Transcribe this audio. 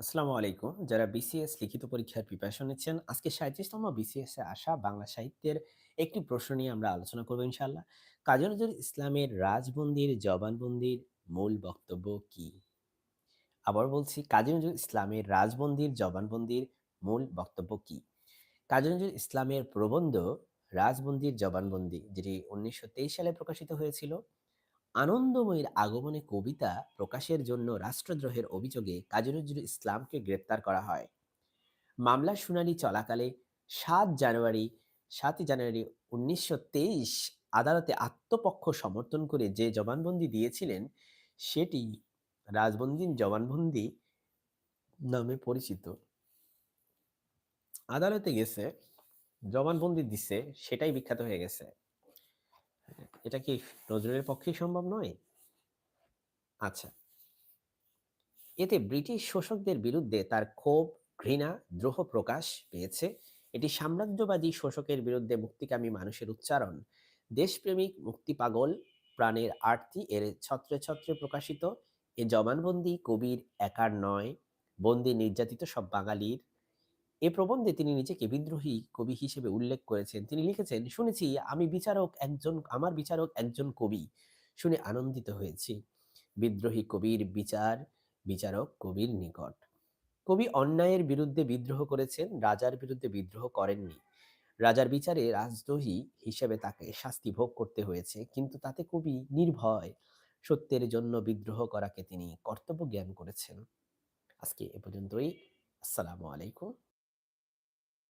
আসসালামু আলাইকুম। যারা বিসিএস লিখিত পরীক্ষার প্রিপারেশন নিচ্ছেন, আজকে ৩৭তম বিসিএস আসা বাংলা সাহিত্যের একটি প্রশ্ন নিয়ে আমরা আলোচনা করব ইনশাআল্লাহ। কাজী নজরুল ইসলামের রাজবন্দির জবানবন্দির মূল বক্তব্য কী? আবার বলছি, কাজী নজরুল ইসলামের রাজবন্দির জবানবন্দির মূল বক্তব্য কী? কাজী নজরুল ইসলামের প্রবন্ধ 'রাজবন্দির জবানবন্দি' যেটি ১৯২৩ সালে প্রকাশিত হয়েছিল আনন্দময়ীর আগমনে কবিতা প্রকাশের জন্য রাষ্ট্রদ্রোহের অভিযোগে কাজী নজরুল ইসলামকে গ্রেপ্তার করা হয়। মামলার শুনানি চলাকালে সাত জানুয়ারি ৭ই জানুয়ারি ১৯২৩ আদালতে আত্মপক্ষ সমর্থন করে যে জবানবন্দি দিয়েছিলেন, সেটি রাজবন্দিন জবানবন্দি নামে পরিচিত। আদালতে গেছে, জবানবন্দি দিছে, সেটাই বিখ্যাত হয়ে গেছে। এটা কি নজরুলের পক্ষেই সম্ভব নয়? আচ্ছা। এতে ব্রিটিশ শোষকদের বিরুদ্ধে তার ক্ষোভ, ঘৃণা, দ্রোহ প্রকাশ পেয়েছে। এটি সাম্রাজ্যবাদী শোষকের বিরুদ্ধে মুক্তিকামী মানুষের উচ্চারণ। দেশপ্রেমিক, মুক্তি পাগল প্রাণের আর্তি এর ছত্রে, ছত্রে প্রকাশিত। এ জবানবন্দি কবির একার নয়, বন্দি নির্যাতিত সব বাঙালির। এ প্রবন্ধে তিনি নিজেকে বিদ্রোহী কবি হিসেবে উল্লেখ করেছেন। তিনি লিখেছেন, "শুনেছি আমি বিচারক একজন আমার বিচারক একজন কবি। শুনে আনন্দিত হয়েছি। বিদ্রোহী কবির বিচার বিচারক কবির নিকট। কবি অন্যায়ের বিরুদ্ধে বিদ্রোহ করেছেন, রাজার বিরুদ্ধে বিদ্রোহ করেননি। রাজার বিচারে রাজদ্রোহী হিসেবে তাকে শাস্তি ভোগ করতে হয়েছে, কিন্তু তাতে কবি নির্ভয়। সত্যের জন্য বিদ্রোহ করাকে তিনি কর্তব্য জ্ঞান করেছেন।" আজকে এ পর্যন্তই। আসসালামু আলাইকুম।